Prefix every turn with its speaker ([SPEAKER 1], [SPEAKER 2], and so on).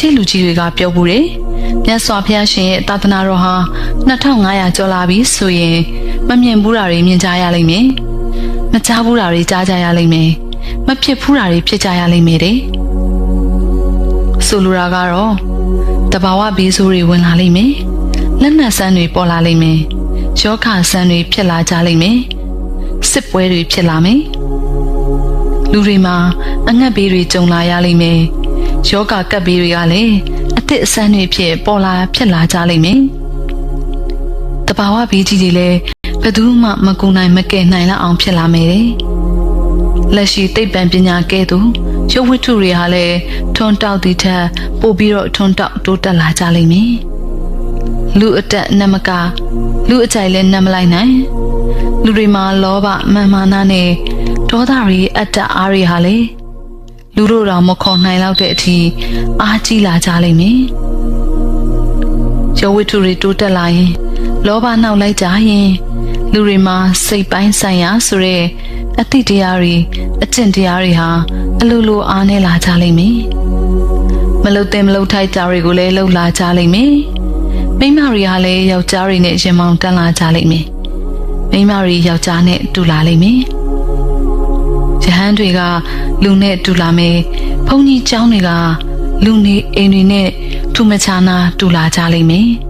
[SPEAKER 1] ရှေ့လူကြီးတွေကပြောဘူးတယ်မြတ်စွာဘုရားရှင်ရဲ့သာသနာတော်ဟာ2500ကျော်လာပြီဆိုရင်မမြင်ဘူးတာတွေမြင်ကြရလိမ့်မယ်မကြားဘူးတာတွေကြားကြရလိမ့်မယ်မဖြစ်ဘူးတာတွေဖြစ်ကြရလိမ့်မယ်တဲ့ဆိုလိုတာကတော့တဘာဝဘေးဆိုးတွေဝင်လာလိမ့်မယ်လက်နက်ဆန်းတွေပေါ်လာလိမ့်မယ်ယောဂဆန်းတွေဖြစ်လာကြလိမ့်မယ်စစ်ပွဲတွေဖြစ်လာမယ်လူတွေမှာအငတ်ဘေးတွေကြုံလာရလိမ့်မယ် ယောဂကပ်ဘေးတွေကလည်းအသစ်အဆန်းတွေဖြစ်ပေါ်လာဖြစ်လာကြလိမ့်မယ်တဘာဝဘေးကြီးတွေလည်းဘယ်သူမှမကူနိုင်မကယ်နိုင်လောက်အောင်ဖြစ်လာမယ်တဲ့လက်ရှိသိပ္ပံပညာကဲ့သို့ရုပ်ဝတ္ထုတွေဟာလည်းထွန်းတောက်သည့်ထက်ပိုပြီးတော့ထွန်းတောက်တိုးတက်လာကြလိမ့်မယ်လူအတက်နမကလူအကြိုက်လည်းနမလိုက်နိုင်လူတွေမှာလောဘမာမာနနဲ့ဒေါသတွေအတ္တအားတွေဟာလေ လူတို့တော်မခေါ်နိုင်တော့တဲ့အထိအားကြီးလာကြလိမ့်မယ်ရုပ်ဝတ္ထုတွေတိုးတက်လာရင်လောဘနှောက်လိုက်ကြရင် လူတွေမှာစိတ်ပိုင်းဆိုင်ရာဆိုတဲ့အသည့်တရားတွေအကျင့်တရားတွေဟာအလိုလိုအားနည်းလာကြလိမ့်မယ်မလုတ်တဲ့မလုတ်ထိုက်ကြတွေကိုလည်းလှုပ်လာကြလိမ့်မယ်မိန်းမတွေကလည်းယောက်ျားတွေနဲ့ရင်မောင်တန်းလာကြလိမ့်မယ်မိန်းမတွေယောက်ျားနဲ့တူလာလိမ့်မယ်ရဟ န်းတွေကလူနဲ့တူလာမယ်။ဘုံကြီးကျောင်းတွေကလူနေအိမ်တွေနဲ့ထူမခြားနာတူလာကြလိမ့်မယ်။